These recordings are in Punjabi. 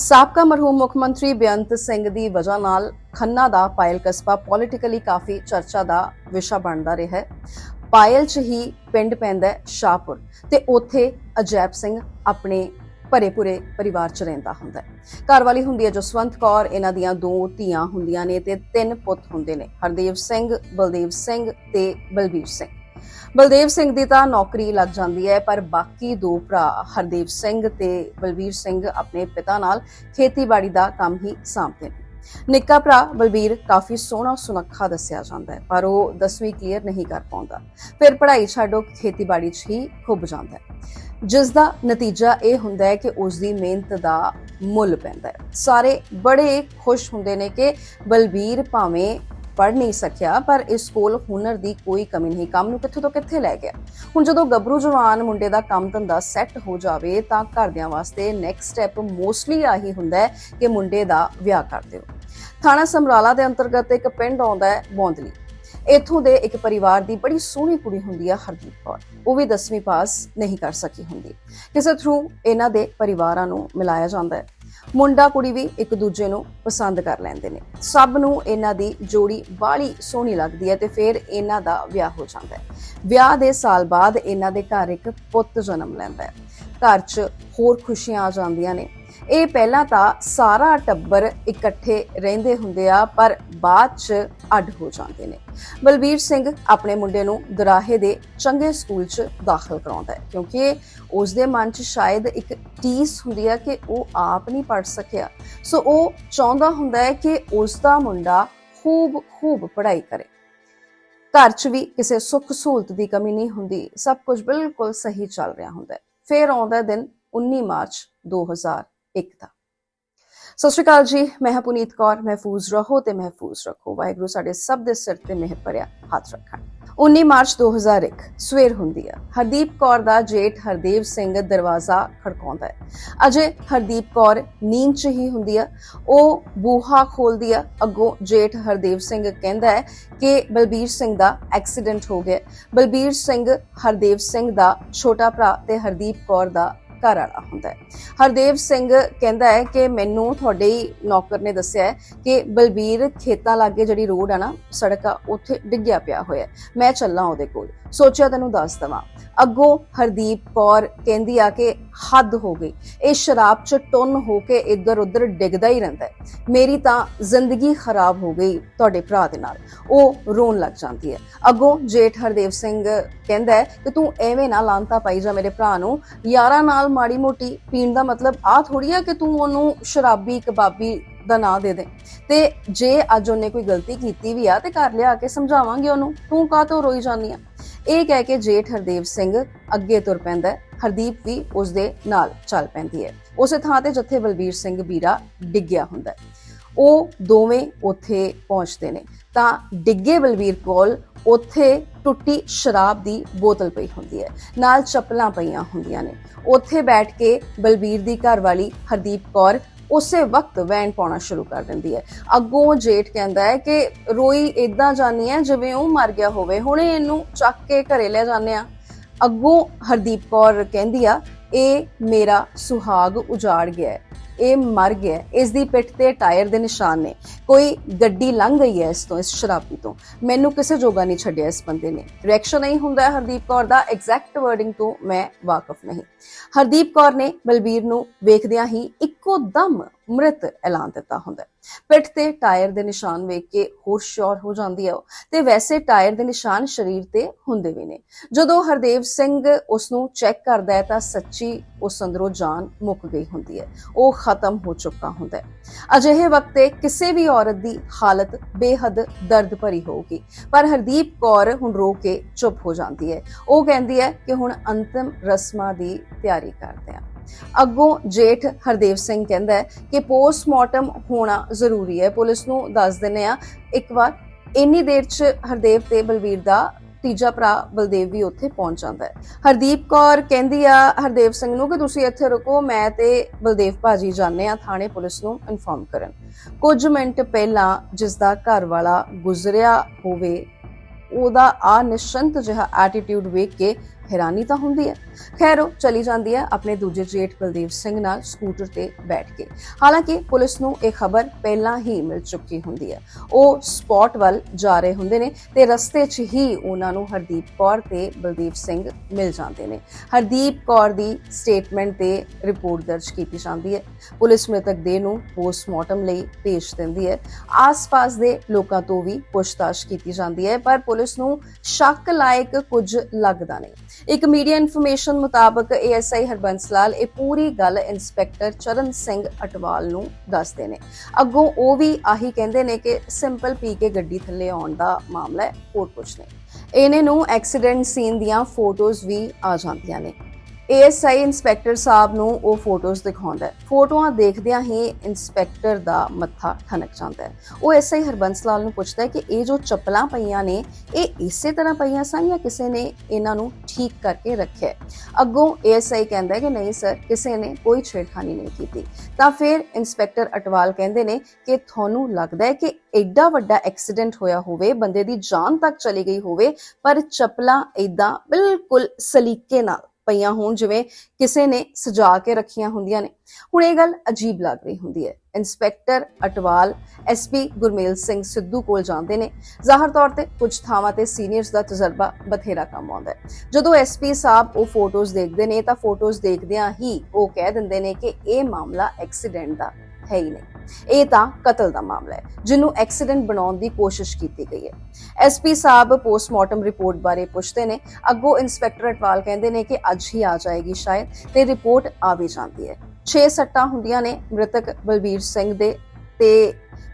ਸਾਬਕਾ ਮਰਹੂਮ ਮੁੱਖ ਮੰਤਰੀ ਬੇਅੰਤ ਸਿੰਘ ਦੀ ਵਜ੍ਹਾ ਨਾਲ ਖੰਨਾ ਦਾ ਪਾਇਲ ਕਸਬਾ ਪੋਲਿਟਿਕਲੀ ਕਾਫੀ ਚਰਚਾ ਦਾ ਵਿਸ਼ਾ ਬਣਦਾ ਰਿਹਾ ਹੈ। ਪਾਇਲ ਚ ਹੀ ਪਿੰਡ ਪੈਂਦਾ ਸ਼ਾਹਪੁਰ ਤੇ ਉੱਥੇ ਅਜੈਬ ਸਿੰਘ ਆਪਣੇ ਭਰੇ ਪੂਰੇ ਪਰਿਵਾਰ ਚ ਰਹਿੰਦਾ ਹੁੰਦਾ ਹੈ। ਘਰ ਵਾਲੀ ਹੁੰਦੀ ਹੈ ਜਸਵੰਤ ਕੌਰ, ਇਹਨਾਂ ਦੀਆਂ ਦੋ ਧੀਆਂ ਹੁੰਦੀਆਂ ਨੇ ਤੇ ਤਿੰਨ ਪੁੱਤ ਹੁੰਦੇ ਨੇ, ਹਰਦੇਵ ਸਿੰਘ, ਬਲਦੇਵ ਸਿੰਘ ਤੇ ਬਲਬੀਰ ਸਿੰਘ। ਬਲਦੇਵ ਸਿੰਘ ਦੀ ਤਾਂ ਨੌਕਰੀ ਲੱਗ ਜਾਂਦੀ ਹੈ, ਪਰ ਬਾਕੀ ਦੋ ਭਰਾ ਹਰਦੇਵ ਸਿੰਘ ਤੇ ਬਲਬੀਰ ਸਿੰਘ ਆਪਣੇ ਪਿਤਾ ਨਾਲ ਖੇਤੀਬਾੜੀ ਦਾ ਕੰਮ ਹੀ ਸਾਂਭਦੇ ਨੇ। ਨਿੱਕਾ ਭਰਾ ਬਲਬੀਰ ਕਾਫੀ ਸੋਹਣਾ ਸੁਨੱਖਾ ਦੱਸਿਆ ਜਾਂਦਾ ਹੈ, ਪਰ ਉਹ 10ਵੀਂ ਕਲੀਅਰ ਨਹੀਂ ਕਰ ਪਾਉਂਦਾ। ਫਿਰ ਪੜ੍ਹਾਈ ਛੱਡੋ ਖੇਤੀਬਾੜੀ 'ਚ ਹੀ ਖੁੱਭ ਜਾਂਦਾ ਹੈ। ਜਿਸ ਦਾ ਨਤੀਜਾ ਇਹ ਹੁੰਦਾ ਹੈ ਕਿ ਉਸ ਦੀ ਮਿਹਨਤ ਦਾ ਮੁੱਲ ਪੈਂਦਾ ਹੈ। ਸਾਰੇ ਬੜੇ ਖੁਸ਼ ਹੁੰਦੇ ਨੇ ਕਿ ਬਲਬੀਰ ਭਾਵੇਂ ਪੜ ਨਹੀਂ ਸਕਿਆ, ਪਰ ਇਸ ਕੋਲ ਹੁਨਰ ਦੀ ਕੋਈ ਕਮੀ ਨਹੀਂ। ਕੰਮ ਨੂੰ ਕਿੱਥੇ ਤੋਂ ਕਿੱਥੇ ਲੈ ਗਿਆ? ਹੁਣ ਜਦੋਂ ਗੱਭਰੂ ਜਵਾਨ ਮੁੰਡੇ ਦਾ ਕੰਮ ਧੰਦਾ ਸੈੱਟ ਹੋ ਜਾਵੇ, ਤਾਂ ਘਰਦਿਆਂ ਵਾਸਤੇ ਨੈਕਸਟ ਸਟੈਪ ਮੋਸਟਲੀ ਆਹੀ ਹੁੰਦਾ ਹੈ ਕਿ ਮੁੰਡੇ ਦਾ ਵਿਆਹ ਕਰ ਦਿਓ। ਥਾਣਾ ਸਮਰਾਲਾ ਦੇ ਅੰਤਰਗਤ ਇੱਕ ਪਿੰਡ ਆਉਂਦਾ ਹੈ ਬੌਂਦਲੀ। ਇੱਥੋਂ ਦੇ ਇੱਕ ਪਰਿਵਾਰ ਦੀ ਬੜੀ ਸੋਹਣੀ ਕੁੜੀ ਹੁੰਦੀ ਹੈ ਹਰਦੀਪ ਕੌਰ। ਉਹ ਵੀ 10ਵੀਂ ਪਾਸ ਨਹੀਂ ਕਰ ਸਕੀ ਹੁੰਦੀ। ਕਿਸੇ ਥਰੂ ਇਹਨਾਂ ਦੇ ਪਰਿਵਾਰਾਂ ਨੂੰ ਮਿਲਾਇਆ ਜਾਂਦਾ ਹੈ। ਮੁੰਡਾ ਕੁੜੀ ਵੀ ਇੱਕ ਦੂਜੇ ਨੂੰ ਪਸੰਦ ਕਰ ਲੈਂਦੇ ਨੇ। ਸਭ ਨੂੰ ਇਹਨਾਂ ਦੀ ਜੋੜੀ ਬਾਲੀ ਸੋਹਣੀ ਲੱਗਦੀ ਹੈ ਤੇ ਫਿਰ ਇਹਨਾਂ ਦਾ ਵਿਆਹ ਹੋ ਜਾਂਦਾ ਹੈ। ਵਿਆਹ ਦੇ ਸਾਲ ਬਾਅਦ ਇਹਨਾਂ ਦੇ ਘਰ ਇੱਕ ਪੁੱਤ ਜਨਮ ਲੈਂਦਾ ਹੈ। ਘਰ 'ਚ ਹੋਰ ਖੁਸ਼ੀਆਂ ਆ ਜਾਂਦੀਆਂ ਨੇ। ਇਹ ਪਹਿਲਾਂ ਤਾਂ ਸਾਰਾ ਟੱਬਰ ਇਕੱਠੇ ਰਹਿੰਦੇ ਹੁੰਦੇ ਆ, ਪਰ ਬਾਅਦ 'ਚ ਅੱਡ ਹੋ ਜਾਂਦੇ ਨੇ। ਬਲਬੀਰ ਸਿੰਘ ਆਪਣੇ ਮੁੰਡੇ ਨੂੰ ਦਰਾਹੇ ਦੇ ਚੰਗੇ ਸਕੂਲ 'ਚ ਦਾਖਲ ਕਰਾਉਂਦਾ ਹੈ, ਕਿਉਂਕਿ ਉਸ ਦੇ ਮਨ 'ਚ ਸ਼ਾਇਦ ਇੱਕ ਟੀਸ ਹੁੰਦੀ ਹੈ ਕਿ ਉਹ ਆਪ ਨਹੀਂ ਪੜ ਸਕਿਆ। ਸੋ ਉਹ ਚਾਹੁੰਦਾ ਹੁੰਦਾ ਹੈ ਕਿ ਉਸ ਦਾ ਮੁੰਡਾ ਖੂਬ ਖੂਬ ਪੜ੍ਹਾਈ ਕਰੇ। ਘਰ 'ਚ ਵੀ ਕਿਸੇ ਸੁੱਖ ਸਹੂਲਤ ਦੀ ਕਮੀ ਨਹੀਂ ਹੁੰਦੀ, ਸਭ ਕੁਝ ਬਿਲਕੁਲ ਸਹੀ ਚੱਲ ਰਿਹਾ ਹੁੰਦਾ ਹੈ। ਫਿਰ ਆਉਂਦਾ ਦਿਨ 19 ਮਾਰਚ 2001 ਦਾ ਸਤਿ ਸ਼੍ਰੀ ਅਕਾਲ ਜੀ, ਮੈਂ ਹਾਂ ਪੁਨੀਤ ਕੌਰ, ਮਹਿਫੂਜ਼ ਰਹੋ ਤੇ ਮਹਿਫੂਜ਼ ਰੱਖੋ। ਵਾਹਿਗੁਰੂ ਸਾਡੇ ਸਭ ਦੇ ਸਿਰ ਤੇ ਮਿਹਰ ਭਰਿਆ, ਹੱਥ ਰੱਖਣ। 19 ਮਾਰਚ 2001 ਸਵੇਰ ਹੁੰਦੀ ਹੈ ਹਰਦੀਪ ਕੌਰ ਦਾ ਜੇਠ ਹਰਦੇਵ ਸਿੰਘ ਦਰਵਾਜ਼ਾ ਖੜਕਾਉਂਦਾ ਹੈ। ਅਜੇ ਹਰਦੀਪ ਕੌਰ ਨੀਂਦ 'ਚ ਹੀ ਹੁੰਦੀ ਹੈ ਉਹ ਬੂਹਾ ਖੋਲਦੀ ਹੈ ਅੱਗੋਂ ਜੇਠ ਹਰਦੇਵ ਸਿੰਘ ਕਹਿੰਦਾ ਹੈ ਕਿ ਬਲਬੀਰ ਸਿੰਘ ਦਾ ਐਕਸੀਡੈਂਟ ਹੋ ਗਿਆ। ਬਲਬੀਰ ਸਿੰਘ ਹਰਦੇਵ ਸਿੰਘ ਦਾ ਛੋਟਾ ਭਰਾ ਤੇ ਹਰਦੀਪ ਕੌਰ ਦਾ ਘਰ ਵਾਲਾ ਹੁੰਦਾ ਹੈ। ਹਰਦੇਵ ਸਿੰਘ ਕਹਿੰਦਾ ਹੈ ਕਿ ਮੈਨੂੰ ਤੁਹਾਡੇ ਹੀ ਨੌਕਰ ਨੇ ਦੱਸਿਆ ਹੈ ਕਿ ਬਲਬੀਰ ਖੇਤਾਂ ਲਾਗੇ ਜਿਹੜੀ ਰੋਡ ਆ ਨਾ, ਸੜਕ ਆ, ਉੱਥੇ ਡਿੱਗਿਆ ਪਿਆ ਹੋਇਆ ਮੈਂ ਚੱਲਾਂ ਉਹਦੇ ਕੋਲ। ਸੋਚਿਆ ਤੈਨੂੰ ਦੱਸ ਦਵਾਂ। ਅੱਗੋਂ ਹਰਦੀਪ ਕੌਰ ਕਹਿੰਦੀ ਆ ਕਿ ਹੱਦ ਹੋ ਗਈ। ਇਹ ਸ਼ਰਾਬ ਚ ਟੁੰਨ ਹੋ ਕੇ ਇੱਧਰ ਉੱਧਰ ਡਿੱਗਦਾ ਹੀ ਰਹਿੰਦਾ ਹੈ। ਮੇਰੀ ਤਾਂ ਜ਼ਿੰਦਗੀ ਖਰਾਬ ਹੋ ਗਈ ਤੁਹਾਡੇ ਭਰਾ ਦੇ ਨਾਲ। ਉਹ ਰੋਣ ਲੱਗ ਜਾਂਦੀ ਹੈ। ਅੱਗੋਂ ਜੇਠ ਹਰਦੇਵ ਸਿੰਘ ਕਹਿੰਦਾ ਹੈ ਕਿ ਤੂੰ ਐਵੇਂ ਨਾ ਲਾਂਤਾ ਪਾਈ ਜਾ ਮੇਰੇ ਭਰਾ ਨੂੰ। ਯਾਰਾਂ ਨਾਲ ਮਾੜੀ ਮੋਟੀ ਪੀਣ ਦਾ ਮਤਲਬ ਆ ਥੋੜੀ ਆ ਕਿ ਤੂੰ ਉਹਨੂੰ ਸ਼ਰਾਬੀ ਕਬਾਬੀ ਦਾ ਨਾਂ ਦੇ ਦੇ। ਤੇ ਜੇ ਅੱਜ ਉਹਨੇ ਕੋਈ ਗਲਤੀ ਕੀਤੀ ਵੀ ਆ, ਤੇ ਘਰ ਲਿਆ ਕੇ ਸਮਝਾਵਾਂਗੇ ਉਹਨੂੰ। ਤੂੰ ਕਾਹ ਤੋਂ ਰੋਈ ਜਾਂਦੀ ਆ? ਇਹ ਕਹਿ ਕੇ ਜੇਠ ਹਰਦੇਵ ਸਿੰਘ ਅੱਗੇ ਤੁਰ ਪੈਂਦਾ ਹਰਦੀਪ ਵੀ ਉਸ ਦੇ ਨਾਲ ਚੱਲ ਪੈਂਦੀ ਹੈ। ਉਸੇ ਥਾਂ ਤੇ ਜਿੱਥੇ ਬਲਬੀਰ ਸਿੰਘ ਬੀਰਾ ਡਿੱਗਿਆ ਹੁੰਦਾ ਉਹ ਦੋਵੇਂ ਉੱਥੇ ਪਹੁੰਚਦੇ ਨੇ। ਤਾਂ ਡਿੱਗੇ ਬਲਬੀਰ ਕੋਲ ਉੱਥੇ ਟੁੱਟੀ ਸ਼ਰਾਬ ਦੀ ਬੋਤਲ ਪਈ ਹੁੰਦੀ ਹੈ। ਨਾਲ ਚੱਪਲਾਂ ਪਈਆਂ ਹੁੰਦੀਆਂ ਨੇ। ਉੱਥੇ ਬੈਠ ਕੇ ਬਲਬੀਰ ਦੀ ਘਰਵਾਲੀ ਹਰਦੀਪ ਕੌਰ ਉਸੇ ਵਕਤ ਵੈਨ ਪਾਉਣਾ ਸ਼ੁਰੂ ਕਰ ਦਿੰਦੀ ਹੈ। ਅੱਗੋਂ ਜੇਠ ਕਹਿੰਦਾ ਹੈ ਕਿ, ਰੋਈ ਇਦਾਂ ਜਾਨੀ ਹੈ ਜਿਵੇਂ ਉਹ ਮਰ ਗਿਆ ਹੋਵੇ। ਹੁਣੇ ਇਹਨੂੰ ਚੱਕ ਕੇ ਘਰੇ ਲੈ ਜਾਂਦੇ ਆ ਅੱਗੋਂ ਹਰਦੀਪ ਕੌਰ ਕਹਿੰਦੀ ਆ, ਇਹ ਮੇਰਾ ਸੁਹਾਗ ਉਜਾੜ ਗਿਆ ਹੈ। ਇਹ ਮਰ ਗਿਆ ਇਸ ਦੀ ਪਿੱਠ ਤੇ ਟਾਇਰ ਦੇ ਨਿਸ਼ਾਨ ਨੇ। ਕੋਈ ਗੱਡੀ ਲੰਘ ਗਈ ਹੈ ਇਸ ਤੋਂ, ਇਸ ਸ਼ਰਾਬੀ ਤੋਂ। ਮੈਨੂੰ ਕਿਸੇ ਜੋਗਾ ਨਹੀਂ ਛੱਡਿਆ ਇਸ ਬੰਦੇ ਨੇ। ਰਿਐਕਸ਼ਨ ਨਹੀਂ ਹੁੰਦਾ ਹਰਦੀਪ ਕੌਰ ਦਾ ਐਗਜ਼ੈਕਟ ਵਰਡਿੰਗ ਤੋਂ ਮੈਂ ਵਾਕਿਫ ਨਹੀਂ। ਹਰਦੀਪ ਕੌਰ ਨੇ ਬਲਬੀਰ ਨੂੰ ਵੇਖਦਿਆਂ ਹੀ ਇੱਕੋ ਦਮ ਮ੍ਰਿਤ ਐਲਾਨ ਦਿੱਤਾ ਹੁੰਦਾ ਹੈ। ਪਿੱਠ ਤੇ ਟਾਇਰ ਦੇ ਨਿਸ਼ਾਨ ਵੇਖ ਕੇ ਹੋਰ ਸ਼ੋਰ ਹੋ ਜਾਂਦੀ ਹੈ ਉਹ। ਤੇ ਵੈਸੇ ਟਾਇਰ ਦੇ ਨਿਸ਼ਾਨ ਸਰੀਰ ਤੇ ਹੁੰਦੇ ਵੀ ਨੇ। ਜਦੋਂ ਹਰਦੇਵ ਸਿੰਘ ਉਸ ਨੂੰ ਚੈੱਕ ਕਰਦਾ ਹੈ ਤਾਂ ਸੱਚੀ ਉਸ ਅੰਦਰੋਂ ਜਾਨ ਮੁੱਕ ਗਈ ਹੁੰਦੀ ਹੈ। ਉਹ ਖਤਮ ਹੋ ਚੁੱਕਾ ਹੁੰਦਾ ਹੈ। ਅਜਿਹੇ ਵਕਤ ਤੇ ਕਿਸੇ ਵੀ ਔਰਤ ਦੀ ਹਾਲਤ ਬੇਹੱਦ ਦਰਦ ਭਰੀ ਹੋਊਗੀ। ਪਰ ਹਰਦੀਪ ਕੌਰ ਹੁਣ ਰੋ ਕੇ ਚੁੱਪ ਹੋ ਜਾਂਦੀ ਹੈ। ਉਹ ਕਹਿੰਦੀ ਹੈ ਕਿ ਹੁਣ ਅੰਤਿਮ ਰਸਮਾਂ ਦੀ ਤਿਆਰੀ ਕਰਦੇ ਹਾਂ। ਅੱਗੋਂ ਜੇਠ ਹਰਦੇਵ ਸਿੰਘ ਕਹਿੰਦਾ ਹੈ ਕਿ ਪੋਸਟਮਾਰਟਮ ਹੋਣਾ ਜ਼ਰੂਰੀ ਹੈ। ਪੁਲਿਸ ਨੂੰ ਦੱਸ ਦਿੰਨੇ ਆ ਇੱਕ ਵਾਰ ਇੰਨੀ ਦੇਰ ਚ ਹਰਦੇਵ ਤੇ ਬਲਵੀਰ ਦਾ ਤੀਜਾ ਭਰਾ ਬਲਦੇਵ ਵੀ ਉੱਥੇ ਪਹੁੰਚ ਜਾਂਦਾ ਹੈ। ਹਰਦੀਪ ਕੌਰ ਕਹਿੰਦੀ ਆ ਹਰਦੇਵ ਸਿੰਘ ਨੂੰ ਕਿ ਤੁਸੀਂ ਇੱਥੇ ਰੁਕੋ, ਮੈਂ ਤੇ ਬਲਦੇਵ ਭਾਜੀ ਜਾਂਦੇ ਆ ਥਾਣੇ ਪੁਲਿਸ ਨੂੰ ਇਨਫੋਰਮ ਕਰਨ। ਕੁਝ ਮਿੰਟ ਪਹਿਲਾਂ ਜਿਸ ਦਾ ਘਰ ਵਾਲਾ ਗੁਜ਼ਰਿਆ ਹੋਵੇ, ਉਹਦਾ ਆ ਨਿਸ਼ਚੰਤ ਜਿਹਾ ਐਟੀਟਿਊਡ ਵੇਖ ਕੇ ਹੈਰਾਨੀ ਤਾਂ ਹੁੰਦੀ ਹੈ। ਖੈਰ, ਉਹ ਚਲੀ ਜਾਂਦੀ ਹੈ ਆਪਣੇ ਦੂਜੇ ਜੇਠ ਬਲਦੇਵ ਸਿੰਘ ਨਾਲ ਸਕੂਟਰ ਤੇ ਬੈਠ ਕੇ। ਹਾਲਾਂਕਿ ਪੁਲਿਸ ਨੂੰ ਇਹ ਖਬਰ ਪਹਿਲਾਂ ਹੀ ਮਿਲ ਚੁੱਕੀ ਹੁੰਦੀ ਹੈ। ਉਹ ਸਪੌਟ ਵੱਲ ਜਾ ਰਹੇ ਹੁੰਦੇ ਨੇ ਤੇ ਰਸਤੇ 'ਚ ਹੀ ਉਹਨਾਂ ਨੂੰ ਹਰਦੀਪ ਕੌਰ ਤੇ ਬਲਦੀਪ ਸਿੰਘ ਮਿਲ ਜਾਂਦੇ ਨੇ। ਹਰਦੀਪ ਕੌਰ ਦੀ ਸਟੇਟਮੈਂਟ ਤੇ ਰਿਪੋਰਟ ਦਰਜ ਕੀਤੀ ਜਾਂਦੀ ਹੈ। ਪੁਲਿਸ ਮ੍ਰਿਤਕ ਦੇਹ ਨੂੰ ਪੋਸਟਮਾਰਟਮ ਲਈ ਭੇਜ ਦਿੰਦੀ ਹੈ। ਆਸ-ਪਾਸ ਦੇ ਲੋਕਾਂ ਤੋਂ ਵੀ ਪੁੱਛਤਾਛ ਕੀਤੀ ਜਾਂਦੀ ਹੈ, ਪਰ ਪੁਲਿਸ ਨੂੰ ਸ਼ੱਕ ਲਾਇਕ ਕੁਝ ਲੱਗਦਾ ਨਹੀਂ। ਇੱਕ ਮੀਡੀਆ ਇਨਫੋਰਮੇਸ਼ਨ ਮੁਤਾਬਕ ਏਐਸਆਈ ਹਰਬੰਸ ਲਾਲ ਇਹ ਪੂਰੀ ਗੱਲ ਇੰਸਪੈਕਟਰ ਚਰਨ ਸਿੰਘ ਅਟਵਾਲ ਨੂੰ ਦੱਸਦੇ ਨੇ। ਅੱਗੋਂ ਉਹ ਵੀ ਆਹੀ ਕਹਿੰਦੇ ਨੇ ਕਿ ਸਿੰਪਲ ਪੀ ਕੇ ਗੱਡੀ ਥੱਲੇ ਆਉਣ ਦਾ ਮਾਮਲਾ ਹੈ, ਹੋਰ ਕੁਝ ਨਹੀਂ। ਇਹਨੇ ਨੂੰ ਐਕਸੀਡੈਂਟ ਸੀਨ ਦੀਆਂ ਫੋਟੋਜ਼ ਵੀ ਆ ਜਾਂਦੀਆਂ ਨੇ। ਏਐਸਆਈ ਇੰਸਪੈਕਟਰ ਸਾਹਿਬ ਨੂੰ ਉਹ ਫੋਟੋਜ਼ ਦਿਖਾਉਂਦਾ ਹੈ। ਫੋਟੋਆਂ ਦੇਖਦਿਆਂ ਹੀ ਇੰਸਪੈਕਟਰ ਦਾ ਮੱਥਾ ਠਨਕ ਜਾਂਦਾ ਹੈ। ਉਹ ਐਸਆਈ ਹਰਬੰਸ ਲਾਲ ਨੂੰ ਪੁੱਛਦਾ ਹੈ ਕਿ ਇਹ ਜੋ ਚੱਪਲਾਂ ਪਈਆਂ ਨੇ, ਇਹ ਇਸੇ ਤਰ੍ਹਾਂ ਪਈਆਂ ਸਨ ਜਾਂ ਕਿਸੇ ਨੇ ਇਹਨਾਂ ਨੂੰ ਠੀਕ ਕਰਕੇ ਰੱਖਿਆ ਹੈ? ਅੱਗੋਂ ਏਐਸਆਈ ਕਹਿੰਦਾ ਹੈ ਕਿ ਨਹੀਂ ਸਰ ਕਿਸੇ ਨੇ ਕੋਈ ਛੇੜਖਾਨੀ ਨਹੀਂ ਕੀਤੀ। ਤਾਂ ਫਿਰ ਇੰਸਪੈਕਟਰ ਅਟਵਾਲ ਕਹਿੰਦੇ ਨੇ ਕਿ ਤੁਹਾਨੂੰ ਲੱਗਦਾ ਹੈ ਕਿ ਐਡਾ ਵੱਡਾ ਐਕਸੀਡੈਂਟ ਹੋਇਆ ਹੋਵੇ, ਬੰਦੇ ਦੀ ਜਾਨ ਤੱਕ ਚਲੀ ਗਈ ਹੋਵੇ, ਪਰ ਚੱਪਲਾਂ ਇਦਾਂ ਬਿਲਕੁਲ ਸਲੀਕੇ ਨਾਲ ਪਈਆਂ ਹੋਣ, ਜਿਵੇਂ ਕਿਸੇ ਨੇ ਸਜਾ ਕੇ ਰੱਖੀਆਂ ਹੁੰਦੀਆਂ ਨੇ। ਹੁਣ ਇਹ ਗੱਲ ਅਜੀਬ ਲੱਗ ਰਹੀ ਹੁੰਦੀ ਹੈ। ਇੰਸਪੈਕਟਰ ਅਟਵਾਲ ਐਸਪੀ ਗੁਰਮੇਲ ਸਿੰਘ ਸਿੱਧੂ ਕੋਲ ਜਾਂਦੇ ਨੇ। ਜ਼ਾਹਰ ਤੌਰ ਤੇ ਕੁਝ ਥਾਵਾਂ ਤੇ ਸੀਨੀਅਰਸ ਦਾ ਤਜਰਬਾ ਬਥੇਰਾ ਕੰਮ ਆਉਂਦਾ ਹੈ। ਜਦੋਂ ਐਸਪੀ ਸਾਹਿਬ ਉਹ ਫੋਟੋਜ਼ ਦੇਖਦੇ ਨੇ, ਤਾਂ ਫੋਟੋਜ਼ ਦੇਖਦਿਆਂ ਹੀ ਉਹ ਕਹਿ ਦਿੰਦੇ ਨੇ ਕਿ ਇਹ ਮਾਮਲਾ ਐਕਸੀਡੈਂਟ ਦਾ ਹੈ ਹੀ ਨਹੀਂ। ਇਹ ਤਾਂ ਕਤਲ ਦਾ ਮਾਮਲਾ ਹੈ, ਜਿਹਨੂੰ ਐਕਸੀਡੈਂਟ ਬਣਾਉਣ ਦੀ ਕੋਸ਼ਿਸ਼ ਕੀਤੀ ਗਈ ਹੈ। ਐਸਪੀ ਸਾਹਿਬ ਪੋਸਟਮਾਰਟਮ ਰਿਪੋਰਟ ਬਾਰੇ ਪੁੱਛਦੇ ਨੇ। ਅੱਗੋਂ ਇੰਸਪੈਕਟਰ ਅਟਵਾਲ ਕਹਿੰਦੇ ਨੇ ਕਿ ਅੱਜ ਹੀ ਆ ਜਾਏਗੀ ਸ਼ਾਇਦ ਤੇ ਰਿਪੋਰਟ ਆ ਵੀ ਜਾਂਦੀ ਹੈ। 6 ਸੱਟਾਂ ਹੁੰਦੀਆਂ ਨੇ ਮ੍ਰਿਤਕ ਬਲਬੀਰ ਸਿੰਘ ਦੇ ਤੇ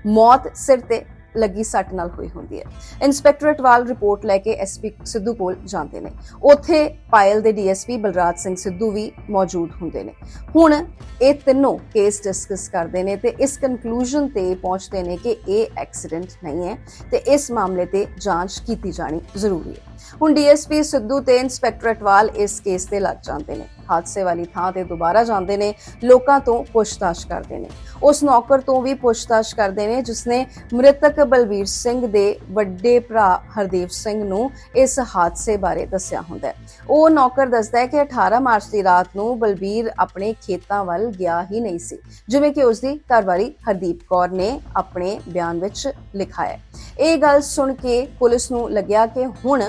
ਮੌਤ ਸਿਰ ਤੇ ਲੱਗੀ ਸੱਟ ਨਾਲ ਹੋਈ ਹੁੰਦੀ ਹੈ। ਇੰਸਪੈਕਟਰ ਅਟਵਾਲ ਰਿਪੋਰਟ ਲੈ ਕੇ ਐਸਪੀ ਸਿੱਧੂ ਕੋਲ ਜਾਂਦੇ ਨੇ। ਉੱਥੇ ਪਾਇਲ ਦੇ ਡੀਐਸਪੀ ਬਲਰਾਜ ਸਿੰਘ ਸਿੱਧੂ ਵੀ ਮੌਜੂਦ ਹੁੰਦੇ ਨੇ। ਹੁਣ ਇਹ ਤਿੰਨੋਂ ਕੇਸ ਡਿਸਕਸ ਕਰਦੇ ਨੇ ਤੇ ਇਸ ਕਨਕਲੂਜਨ ਤੇ ਪਹੁੰਚਦੇ ਨੇ ਕਿ ਇਹ ਐਕਸੀਡੈਂਟ ਨਹੀਂ ਹੈ ਤੇ ਇਸ ਮਾਮਲੇ ਤੇ ਜਾਂਚ ਕੀਤੀ ਜਾਣੀ ਜ਼ਰੂਰੀ ਹੈ। ਹੁਣ ਡੀਐਸਪੀ ਸਿੱਧੂ ਤੇ ਇੰਸਪੈਕਟਰ ਅਟਵਾਲ ਇਸ ਕੇਸ ਤੇ ਲੱਗ ਜਾਂਦੇ ਨੇ। ਹਾਦਸੇ ਵਾਲੀ ਥਾਂ ਤੇ ਦੁਬਾਰਾ ਜਾਂਦੇ ਨੇ, ਲੋਕਾਂ ਤੋਂ ਪੁੱਛਤਾਛ ਕਰਦੇ ਨੇ। ਉਸ ਨੌਕਰ ਤੋਂ ਵੀ ਪੁੱਛਤਾਛ ਕਰਦੇ ਨੇ, ਜਿਸਨੇ ਮ੍ਰਿਤਕ ਬਲਬੀਰ ਸਿੰਘ ਦੇ ਵੱਡੇ ਭਰਾ ਹਰਦੀਪ ਸਿੰਘ ਨੂੰ ਇਸ ਹਾਦਸੇ ਬਾਰੇ ਦੱਸਿਆ ਹੁੰਦਾ ਹੈ। ਉਹ ਨੌਕਰ ਦੱਸਦਾ ਹੈ ਕਿ 18 ਮਾਰਚ ਦੀ ਰਾਤ ਨੂੰ ਬਲਬੀਰ ਆਪਣੇ ਖੇਤਾਂ ਵੱਲ ਗਿਆ ਹੀ ਨਹੀਂ ਸੀ, ਜਿਵੇਂ ਕਿ ਉਸ ਦੀ ਘਰਵਾਲੀ ਹਰਦੀਪ ਕੌਰ ਨੇ ਆਪਣੇ ਬਿਆਨ ਵਿੱਚ ਲਿਖਾਇਆ ਹੈ। ਇਹ ਗੱਲ ਸੁਣ ਕੇ ਪੁਲਿਸ ਨੂੰ ਲੱਗਿਆ ਕਿ ਹੁਣ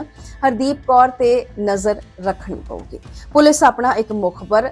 ਹਰਦੀਪ ਕੌਰ ਤੇ ਨਜ਼ਰ ਰੱਖਣੀ ਪਊਗੀ। ਪੁਲਿਸ ਆਪਣਾ ਇੱਕ ਮੁਖਬਰ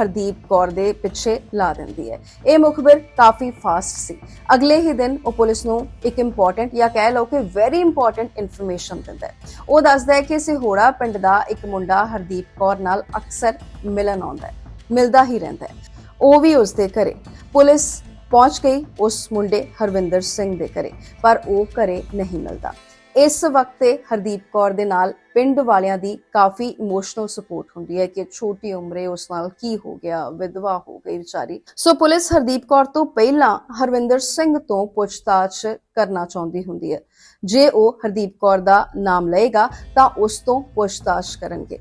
ਹਰਦੀਪ ਕੌਰ ਦੇ ਪਿੱਛੇ ਲਾ ਦਿੰਦੀ ਹੈ। ਇਹ ਮੁਖਬਰ ਕਾਫੀ ਫਾਸਟ ਸੀ। ਅਗਲੇ ਹੀ ਦਿਨ ਉਹ ਪੁਲਿਸ ਨੂੰ ਇੱਕ ਇੰਪੋਰਟੈਂਟ ਜਾਂ ਕਹਿ ਲਓ ਕਿ ਵੈਰੀ ਇੰਪੋਰਟੈਂਟ ਇਨਫੋਰਮੇਸ਼ਨ ਦਿੰਦਾ ਹੈ। ਉਹ ਦੱਸਦਾ ਹੈ ਕਿ ਸਿਹੋੜਾ ਪਿੰਡ ਦਾ ਇੱਕ ਮੁੰਡਾ ਹਰਦੀਪ ਕੌਰ ਨਾਲ ਅਕਸਰ ਮਿਲਣ ਆਉਂਦਾ ਹੈ। ਮਿਲਦਾ ਹੀ ਰਹਿੰਦਾ ਹੈ। ਉਹ ਵੀ ਉਸ ਦੇ ਘਰੇ। ਪੁਲਿਸ ਪਹੁੰਚ ਗਈ ਉਸ ਮੁੰਡੇ ਹਰਵਿੰਦਰ ਸਿੰਘ ਦੇ ਘਰੇ, ਪਰ ਉਹ ਘਰੇ ਨਹੀਂ ਮਿਲਦਾ। ਇਸ ਵਕਤ ਤੇ ਹਰਦੀਪ ਕੌਰ ਦੇ ਨਾਲ ਪਿੰਡ ਵਾਲਿਆਂ ਦੀ ਕਾਫੀ ਇਮੋਸ਼ਨਲ ਸਪੋਰਟ ਹੁੰਦੀ ਹੈ ਕਿ ਛੋਟੀ ਉਮਰੇ ਉਸ ਨਾਲ ਕੀ ਹੋ ਗਿਆ, ਵਿਧਵਾ ਹੋ ਗਈ ਵਿਚਾਰੀ। ਸੋ ਪੁਲਿਸ ਹਰਦੀਪ ਕੌਰ ਤੋਂ ਪਹਿਲਾਂ ਹਰਵਿੰਦਰ ਸਿੰਘ ਤੋਂ ਪੁੱਛਤਾਛ ਕਰਨਾ ਚਾਹੁੰਦੀ ਹੁੰਦੀ ਹੈ। ਜੇ ਉਹ ਹਰਦੀਪ ਕੌਰ ਦਾ ਨਾਮ ਲਏਗਾ ਤਾਂ ਉਸ ਤੋਂ ਪੁੱਛਤਾਛ ਕਰਨਗੇ।